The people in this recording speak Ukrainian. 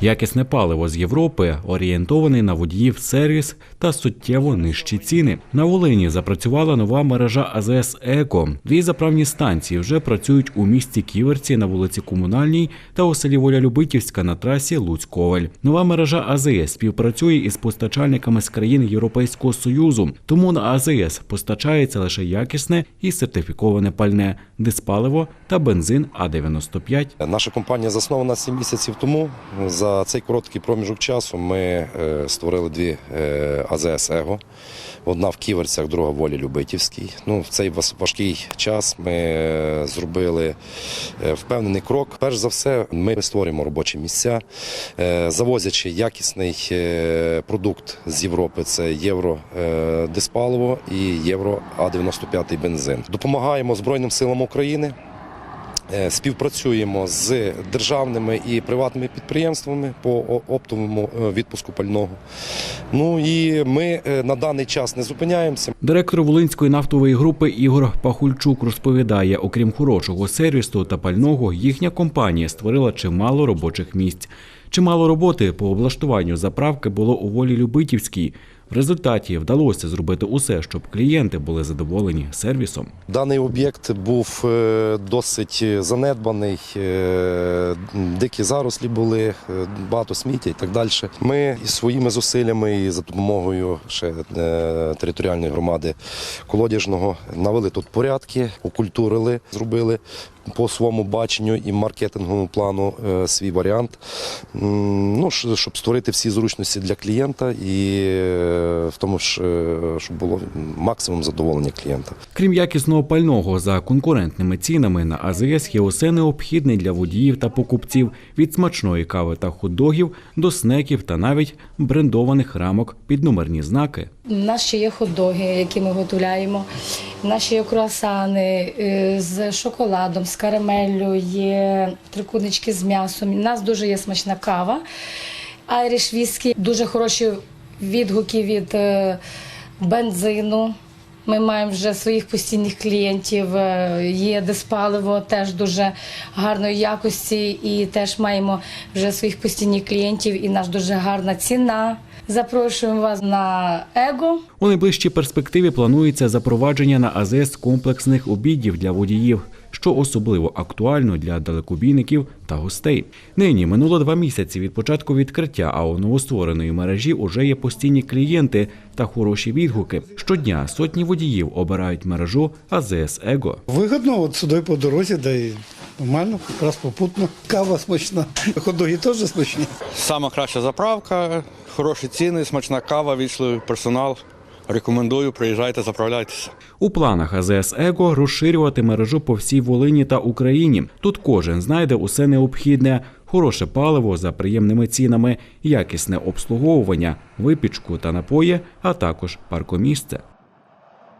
Якісне паливо з Європи орієнтований на водіїв сервіс та суттєво нижчі ціни. На Волині запрацювала нова мережа АЗС Еко. Дві заправні станції вже працюють у місті Ківерці на вулиці Комунальній та у селі Воля Любитівська на трасі Луцьковель. Нова мережа АЗС співпрацює із постачальниками з країн Європейського Союзу. Тому на АЗС постачається лише якісне і сертифіковане пальне, диспаливо та бензин А95 Наша компанія заснована 7 місяців тому. За цей короткий проміжок часу ми е, створили дві е, АЗС Его. Одна в Ківерцях, друга в Волі Любитівській. Ну, в цей важкий час ми е, зробили впевнений крок. Перш за все, ми створюємо робочі місця, завозячи якісний продукт з Європи. Це євро е, і євро А95 бензин. Допомагаємо Збройним силам України. Е, Співпрацюємо з державними і приватними підприємствами по оптовому е, відпуску пального. Ну і ми е, на даний час не зупиняємося. Директор Волинської нафтової групи Ігор Пахульчук розповідає, окрім хорошого сервісу та пального, їхня компанія створила чимало робочих місць. Чимало роботи по облаштуванню заправки було у волі Любитівській. В результаті вдалося зробити усе, щоб клієнти були задоволені сервісом. Даний об'єкт був е, досить занедбаний, е, дикі зарослі були, е, багато сміття і так далі. Ми своїми зусиллями і за допомогою ще територіальної громади колодяжного навели тут порядки, окультурили, зробили по своєму баченню і маркетинговому плану е, свій варіант. Ну, щоб створити всі зручності для клієнта і е, в тому ж, е, щоб було максимум задоволення клієнта. Крім якісного пального за конкурентними цінами на АЗС є усе необхідне для водіїв та покупців від смачної кави та хот-догів до снеків та навіть брендованих рамок під номерні знаки. У нас ще є хот-доги, які ми готуємо. Є круасани е, з шоколадом, з карамеллю, є трикутнички з м'ясом. У нас дуже є смачна кава. Айріш віскі, дуже хороші відгуки від е, бензину. Ми маємо вже своїх постійних клієнтів. Е, Є диспаливо теж дуже гарної якості, і теж маємо вже своїх постійних клієнтів. І наш дуже гарна ціна. Запрошуємо вас на его. У найближчій перспективі планується запровадження на АЗС комплексних обідів для водіїв, що особливо актуально для далекобійників та гостей. Нині минуло два місяці від початку відкриття, а у новоствореної мережі уже є постійні клієнти та хороші відгуки. Щодня сотні водіїв обирають мережу АЗС Его. Вигодно, от сюди по дорозі, і нормально, якраз попутно. Кава смачна, ходоги теж смачні. Сама краща заправка, хороші ціни, смачна кава, вічливий персонал. Рекомендую, приїжджайте, заправляйтеся. У планах АЗС Его розширювати мережу по всій Волині та Україні. Тут кожен знайде усе необхідне: хороше паливо за приємними цінами, якісне обслуговування, випічку та напої, а також паркомісце.